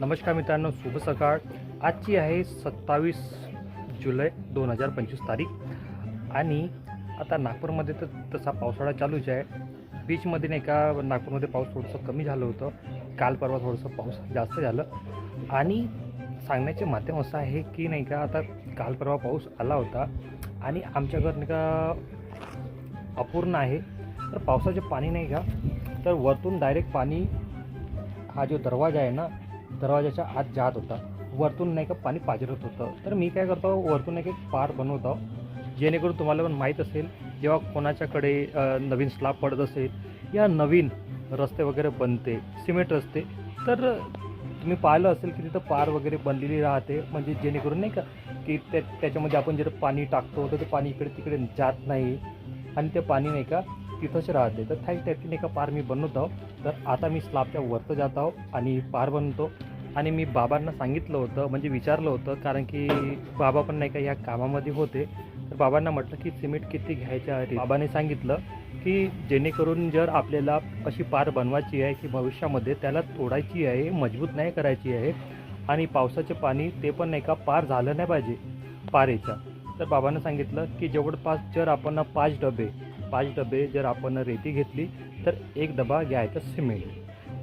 नमस्कार मित्रांनो शुभ सकाळ. आजची आहे सत्तावीस जुलै दोन हजार पंचवीस तारीख. आणि आता नागपूरमध्ये तर तसा पावसाळा चालूच आहे. बीचमध्ये नाही का नागपूरमध्ये पाऊस थोडंसं कमी झालं होतं. काल परवा थोडंसं पाऊस जास्त झालं. आणि सांगण्याचे माध्यम असं आहे की नाही का आता काल परवा पाऊस आला होता. आणि आमच्या घर नाही का अपूर्ण आहे. तर पावसाचे पाणी नाही का तर वरतून डायरेक्ट पाणी हा जो दरवाजा आहे ना दरवाजाच्या आत जात होता. वरतून नाही का पाणी पाजरत होतं. तर मी काय करतो वरतून नाही का एक पार बनवतो. जेणेकरून तुम्हाला पण माहीत असेल जेव्हा कोणाच्याकडे नवीन स्लॅब पडत असेल या नवीन रस्ते वगैरे बनते सिमेंट रस्ते. तर तुम्ही पाहिलं असेल की तिथं पार वगैरे बनलेली राहते. म्हणजे जेणेकरून नाही का की त्या त्याच्यामध्ये आपण जर पाणी टाकतो तर ते पाणी इकडे तिकडे जात नाही. आणि ते पाणी नाही का तिथंच राहते. तर थँक त्याची नाही का पार मी बनवत. आहो तर आता मी स्लॅबच्या वरतं जात आहो आणि पार बनवतो. आणि मी बाबांना सांगितलं होतं म्हणजे विचारलं होतं कारण की बाबा पण नाही का या कामामध्ये होते. तर बाबांना म्हटलं की सिमेंट किती घ्यायच्या आहे? बाबाने सांगितलं की जेणेकरून जर आपल्याला अशी पार बनवायची आहे की भविष्यामध्ये त्याला तोडायची आहे मजबूत नाही करायची आहे आणि पावसाचे पाणी ते पण नाही का पार झालं नाही पाहिजे. पारेच्या. तर बाबांना सांगितलं की जवळपास जर आपण पाच डबे पाच डबे जर आपण रेती घेतली तर एक डबा घ्यायचा सिमेंट.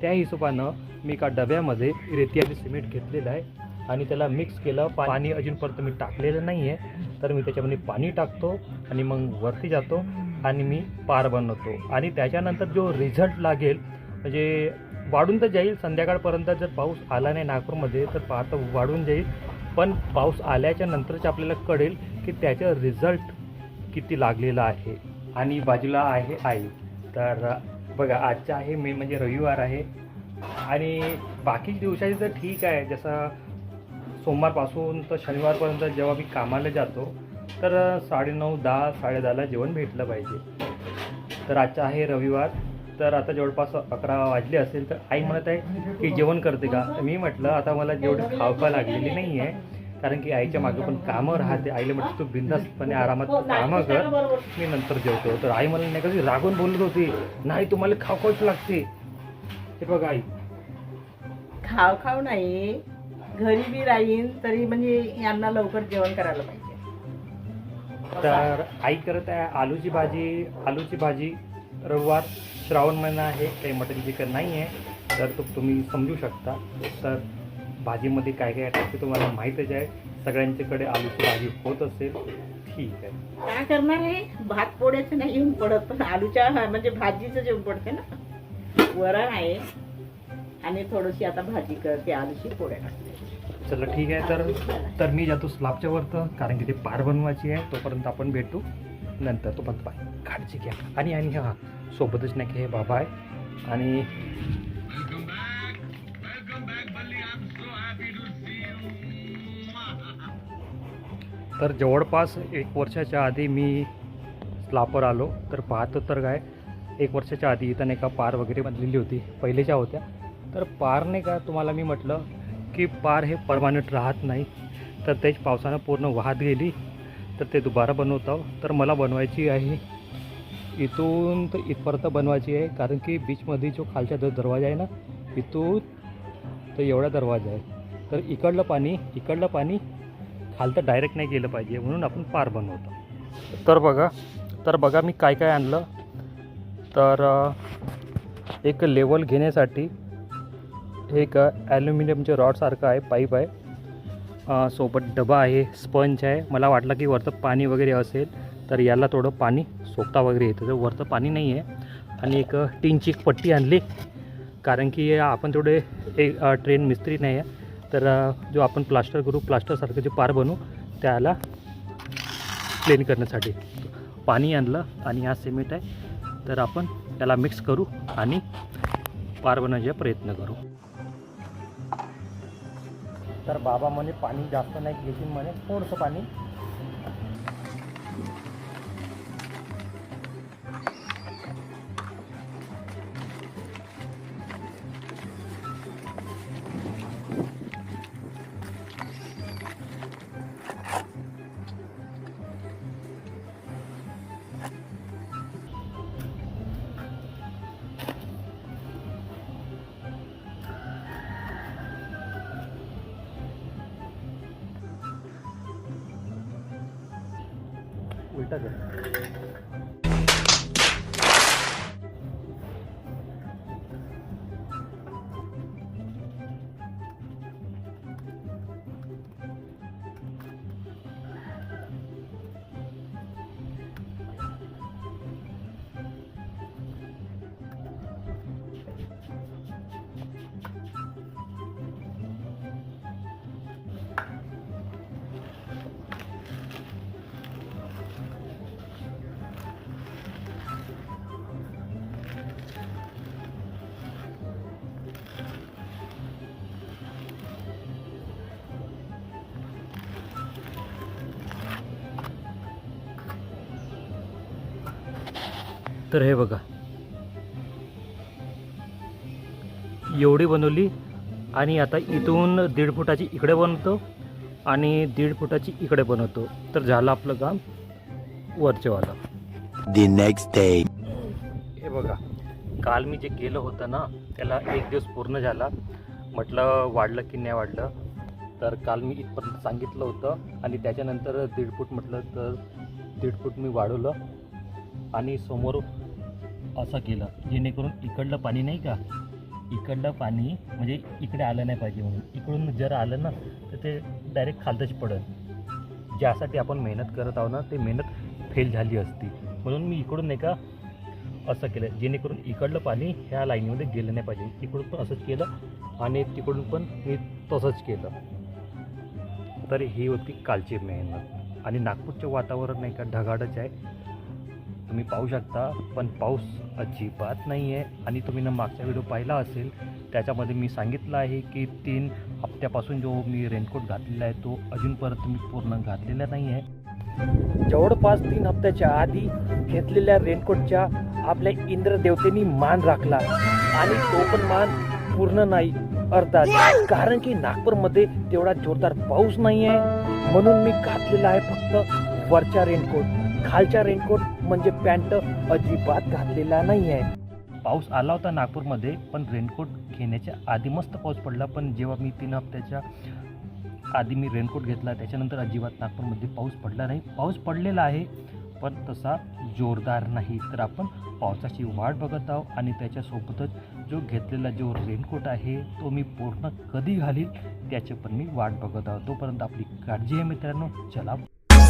त्या हिशोबानं मी एका डब्यामध्ये रेती आणि सिमेंट घेतलेलं आहे आणि त्याला मिक्स केलं. पाणी अजूनपर्यंत मी टाकलेलं नाही आहे तर मी त्याच्यामध्ये पाणी टाकतो आणि मग वरती जातो आणि मी पार बनवतो. आणि त्याच्यानंतर जो रिझल्ट लागेल म्हणजे वाढून तर जाईल संध्याकाळपर्यंत जर पाऊस आला नाही नागपूरमध्ये तर पार तर वाढून जाईल. पण पाऊस आल्याच्या नंतरच आपल्याला कळेल की त्याचं रिझल्ट किती लागलेला आहे. आणि बाजूला आहे आई. तर बघा आजचा आहे मे म्हणजे रविवार आहे. आणि बाकी दिवसाची तर ठीक आहे. जसं सोमवारपासून तर शनिवारपर्यंत जेव्हा मी कामाला जातो तर साडेनऊ दहा साडेदहाला जेवण भेटलं पाहिजे. तर आजचा आहे रविवार. तर आता जवळपास अकरा वाजले असेल तर आई म्हणत आहे की जेवण करते का? मी म्हटलं आता मला जेवढी खावपा लागलेली नाही आहे कारण की आईच्या मागं पण कामं राहते. आईला म्हटलं तू बिंदास्तपणे आरामात कामं कर. मी नंतर जेवतो. तर आई मला नाही का ती रागून बोलत होती नाही तुम्हाला खाव खाऊच लागते. हे बघा आई. खाव खाव नाही. घरी बी राहीन तरी म्हणजे यांना लवकर जेवण करायला पाहिजे. तर आई करत आहे आलूची भाजी आलूची भाजी रविवार श्रावण महिना आहे काही मटन चिकन नाही आहे तर तो तुम्ही समजू शकता. तर भाजीमध्ये काय काय टाकते तुम्हाला माहीतच आहे. सगळ्यांच्याकडे आलूची भाजी होत असेल ठीक आहे. काय करणार आहे? भात पोळ्याचं नाही येऊन पडत पण आलूच्या म्हणजे भाजीचं जेवण पडते ना. वरण आहे आणि थोडीशी आता भाजी करते आलूची पोळ्या टाकते. चला ठीक आहे. तर तर मी जातो स्लॅबच्या वरतं कारण की ते पार बनवायची आहे. तोपर्यंत आपण भेटू. नंतर तोपर्यंत बाय काळजी घ्या. आणि आणि हां. सोबतच नाही की हे बाबा आहे. आणि तर जवळपास एक वर्षाच्या आधी मी स्लापर आलो तर पाहतो तर काय एक वर्षाच्या आधी इथं नाही का पार वगैरे बनलेली होती पहिलेच्या होत्या. तर पार नाही का तुम्हाला मी म्हटलं की पार हे परमानंट राहत नाही. तर तेच पावसानं पूर्ण वाहत गेली तर ते दुबारा बनवतो तर मला बनवायची आहे इथून तर इथपर्यंत बनवायची आहे कारण की बीचमध्ये जो खालचा जो दरवाजा आहे ना इथून तर एवढा दरवाजा आहे. तर इकडलं पाणी इकडलं पाणी खालतं डायरेक्ट नाही गेलं पाहिजे म्हणून आपण पार बनवतो. तर बघा तर बघा मी काय काय आणलं. तर एक लेवल घेण्यासाठी एक ॲल्युमिनियमचे रॉडसारखं आहे पाईप आहे. सोबत डबा आहे स्पंज आहे. मला वाटलं की वरतं पाणी वगैरे असेल तर याला थोडं पाणी सोकता वगैरे येतं. तर वरतं पाणी नाही आहे. आणि एक टीनची एक पट्टी आणली. कारण की आपण तेवढे एक ट्रेन मिस्त्री नाही आहे. तर जो आपण प्लास्टर करू प्लास्टरसारखं जे पार बनू त्याला प्लेन करण्यासाठी. पाणी आणलं आणि हा सिमेंट आहे. तर आपण त्याला मिक्स करू आणि पार बनवायचा प्रयत्न करू. तर बाबा म्हणे पाणी जास्त नाही घेतील म्हणे थोडंसं पाणी. उलटा कर तर हे बघा. एवढी बनवली आणि आता इथून दीड फुटाची इकडे बनवतो आणि दीड फुटाची इकडे बनवतो. तर झालं आपलं काम वरचेवालं The next day. हे बघा. काल मी जे केलं होतं ना त्याला एक दिवस पूर्ण झाला. म्हटलं वाढलं की नाही वाढलं. तर काल मी इथपर्यंत सांगितलं होतं आणि त्याच्यानंतर दीड फूट म्हटलं तर दीड फूट मी वाढवलं. आणि समोर असं केलं जेणेकरून इकडलं पाणी नाही का? इकडलं पाणी म्हणजे इकडे आलं नाही पाहिजे म्हणून. इकडून जर आलं ना तर ते डायरेक्ट खालतच पडेल. ज्यासाठी आपण मेहनत करत आहोत ना ते मेहनत फेल झाली असती. म्हणून मी इकडून नाही का असं केलं जेणेकरून इकडलं पाणी ह्या लाईनीमध्ये गेलं नाही पाहिजे. इकडून पण असंच केलं आणि तिकडून पण मी तसंच केलं. तर ही होती कालची मेहनत. आणि नागपूरचं वातावरण नाही का ढगाडच आहे. तुम्ही पाहू शकता पण पाऊस अजिबात नाही आहे आणि तुम्ही ना मागचा व्हिडिओ पाहिला असेल त्याच्यामध्ये मी सांगितलं आहे की तीन हप्त्यापासून जो मी रेनकोट घातलेला आहे तो अजूनपर्यंत मी पूर्ण घातलेला नाही आहे जवळपास तीन हप्त्याच्या आधी घेतलेल्या रेनकोटच्या आपल्या इंद्रदेवतेनी मान राखला. आणि तो पण मान पूर्ण नाही अर्थात. कारण की नागपूरमध्ये तेवढा जोरदार पाऊस नाही आहे म्हणून मी घातलेला आहे फक्त वरच्या रेनकोट. खालच्या रेनकोट म्हणजे पॅन्ट अजिबात घातलेला नाही आहे पाऊस आला होता नागपूरमध्ये पण रेनकोट घेण्याच्या आधी मस्त पाऊस पडला पण जेव्हा मी तीन हप्त्याच्या आधी मी रेनकोट घेतला त्याच्यानंतर अजिबात नागपूरमध्ये पाऊस पडला नाही. पाऊस पडलेला आहे पण तसा जोरदार नाही. तर आपण पावसाची वाट बघत आहोत आणि त्याच्यासोबतच जो घेतलेला जो रेनकोट आहे तो मी पूर्ण कधी घालील त्याची पण मी वाट बघत आहोत. तोपर्यंत आपली काळजी आहे मित्रांनो. चला.